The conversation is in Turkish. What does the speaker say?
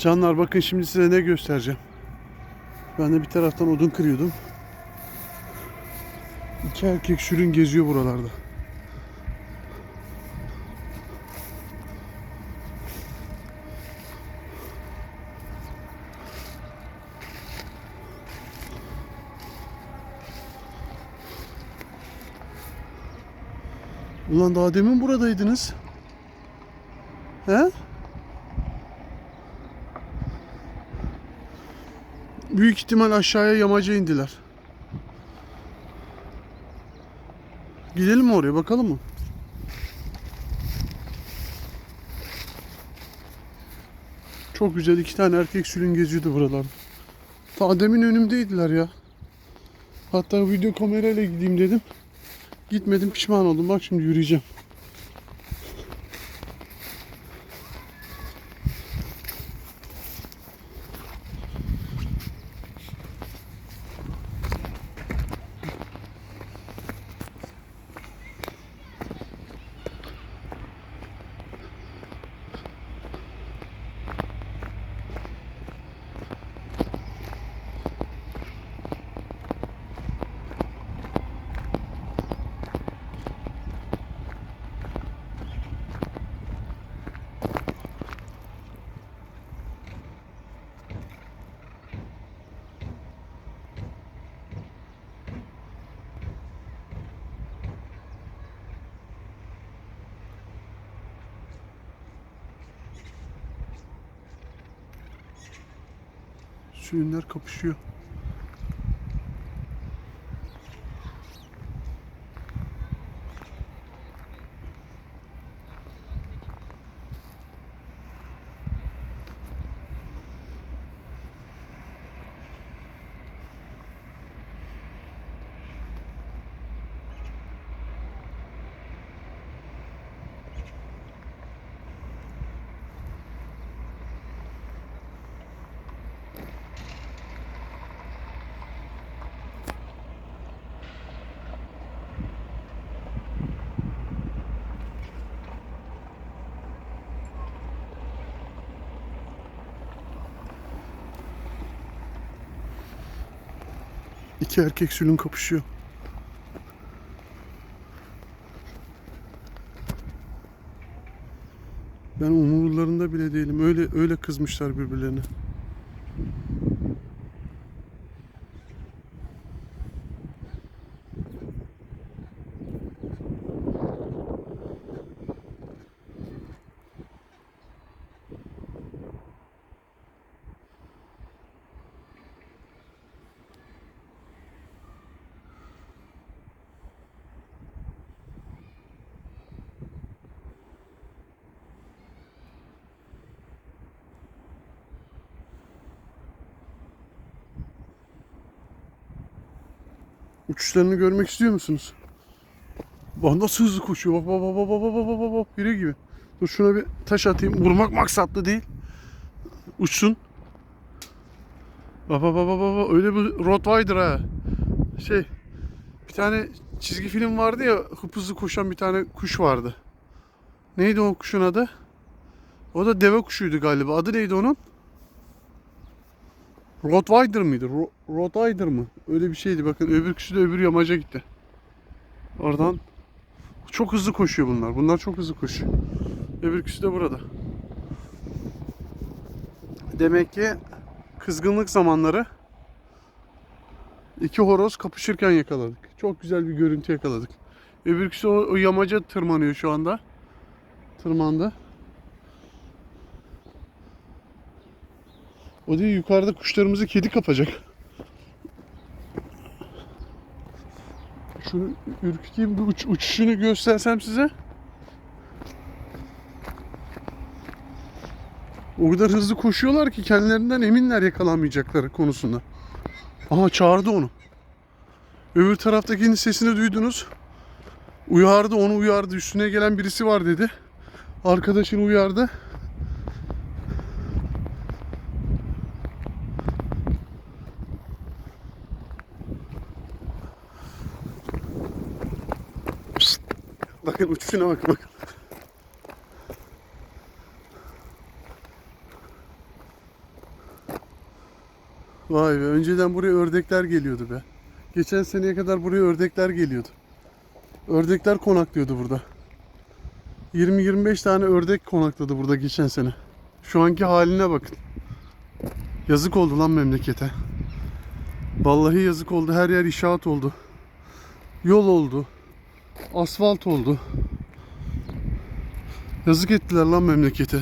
Canlar bakın şimdi size ne göstereceğim. Ben de bir taraftan odun kırıyordum. İki erkek sürün geziyor buralarda. Ulan daha demin buradaydınız. He? Büyük ihtimal aşağıya yamaca indiler. Gidelim mi oraya bakalım mı? Çok güzel iki tane erkek sürün geziyordu buralarda. Ta demin önümdeydiler ya. Hatta video kamerayla gideyim dedim. Gitmedim pişman oldum. Bak şimdi yürüyeceğim. suyunlar kapışıyor. İki erkek sülün kapışıyor. Ben umurlarında bile değilim. Öyle öyle kızmışlar birbirlerine. Uçuşlarını görmek istiyor musunuz? Bak nasıl hızlı koşuyor. Bak bak bak bak bak bak bak bak. Biri gibi. Dur şuna bir taş atayım. Vurmak maksatlı değil. Uçsun. Bak bak bak bak bak. Öyle bir Rottweiler ha. Şey. Bir tane çizgi film vardı ya. Hıpızlı koşan bir tane kuş vardı. Neydi o kuşun adı? O da deve kuşuydu galiba. Adı neydi onun? Rottweiler mıydı? Ro- Rottweiler mı? Öyle bir şeydi. Bakın öbür kişi de öbür yamaca gitti. Oradan çok hızlı koşuyor bunlar. Bunlar çok hızlı koşuyor. Öbür kişi de burada. Demek ki kızgınlık zamanları iki horoz kapışırken yakaladık. Çok güzel bir görüntü yakaladık. Öbür kişi o, o yamaca tırmanıyor şu anda. Tırmandı. O değil yukarıda kuşlarımızı kedi kapacak. Şunu ürküteyim bir uç, uçuşunu göstersem size. O kadar hızlı koşuyorlar ki kendilerinden eminler yakalanmayacakları konusunda. Aha çağırdı onu. Öbür taraftakinin sesini duydunuz. Uyardı onu uyardı. Üstüne gelen birisi var dedi. Arkadaşını uyardı. Bakın uçuşuna bak bak. Vay be önceden buraya ördekler geliyordu be. Geçen seneye kadar buraya ördekler geliyordu. Ördekler konaklıyordu burada. 20-25 tane ördek konakladı burada geçen sene. Şu anki haline bakın. Yazık oldu lan memlekete. Vallahi yazık oldu. Her yer inşaat oldu. Yol oldu. Asfalt oldu. Yazık ettiler lan memlekete.